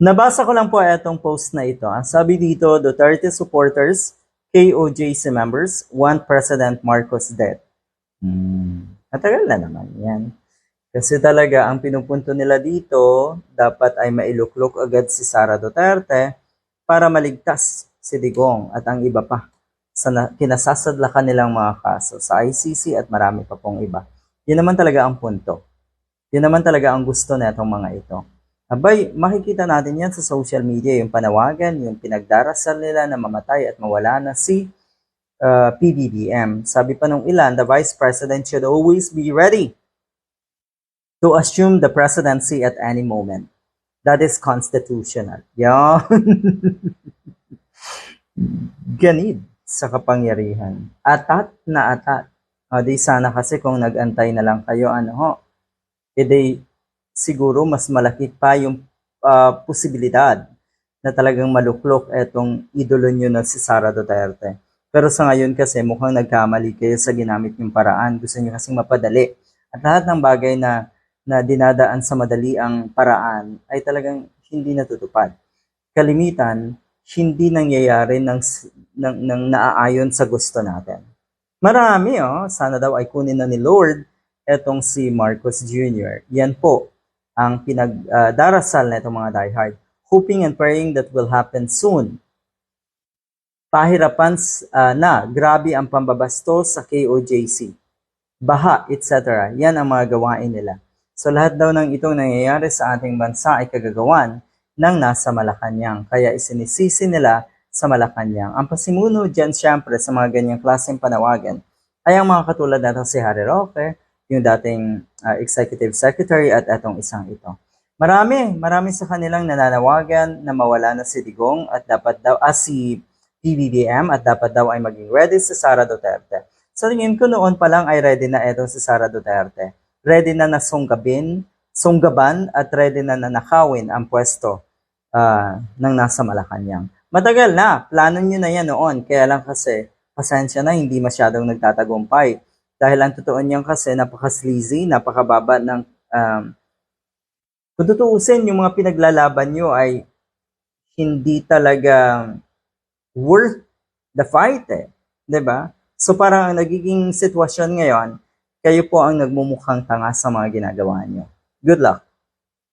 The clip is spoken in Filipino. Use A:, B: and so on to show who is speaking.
A: Nabasa ko lang po itong post na ito. Ang sabi dito, Duterte supporters, KOJC members, want President Marcos dead. Hmm. Matagal na naman yan. Kasi talaga, ang pinupunto nila dito, dapat ay mailuklok agad si Sara Duterte para maligtas si Digong at ang iba pa sa na- kinasasadlakan nilang mga kaso sa ICC at marami pa pong iba. Yun naman talaga ang punto. Yun naman talaga ang gusto na itong mga ito. Abay, makikita natin yan sa social media, yung panawagan, yung pinagdarasal nila na mamatay at mawala na si uh, PBBM. Sabi pa nung ilan, the Vice President should always be ready to assume the presidency at any moment. That is constitutional. Yan. Ganid sa kapangyarihan. Atat na atat. O di sana kasi kung nag-antay na lang kayo, ano ho, edi siguro mas malaki pa yung ah, posibilidad na talagang maluklok etong idolo nyo na si Sara Duterte. Pero sa ngayon kasi mukhang nagkamali kayo sa ginamit yung paraan. Gusto nyo kasing mapadali. At lahat ng bagay na, na dinadaan sa madali ang paraan ay talagang hindi natutupad. Kalimitan, hindi nangyayari ng, ng, ng naaayon sa gusto natin. Marami, oh. Sana daw ay kunin na ni Lord etong si Marcos Jr. Yan po ang pinagdarasal na itong mga diehard. Hoping and praying that will happen soon. Pahirapan ah, na, grabe ang pambabastos sa KOJC. Baha, etc. Yan ang mga gawain nila. So lahat daw ng itong nangyayari sa ating bansa ay kagagawan ng nasa Malacanang. Kaya isinisisi nila sa Malacanang. Ang pasimuno dyan siyempre sa mga ganyang klaseng panawagan ay ang mga katulad natin si Harry Roque, yung dating ah, executive secretary at etong isang ito. Marami, marami sa kanilang nananawagan na mawala na si Digong at dapat daw, ah, si PBBM at dapat daw ay maging ready si Sara Duterte. Sa tingin ko noon pa lang ay ready na ito si Sara Duterte. Ready na nasunggabin, sunggaban at ready na nanakawin ang pwesto ah, ng nasa Malacanang. Matagal na, plano nyo na yan noon. Kaya lang kasi, pasensya na, hindi masyadong nagtatagumpay. Dahil ang totoo niyan kasi, napaka-sleazy, napakababa ng... Um, kung tutuusin, yung mga pinaglalaban nyo ay hindi talaga worth the fight eh. ba? So parang ang nagiging sitwasyon ngayon, kayo po ang nagmumukhang tanga sa mga ginagawa nyo. Good luck!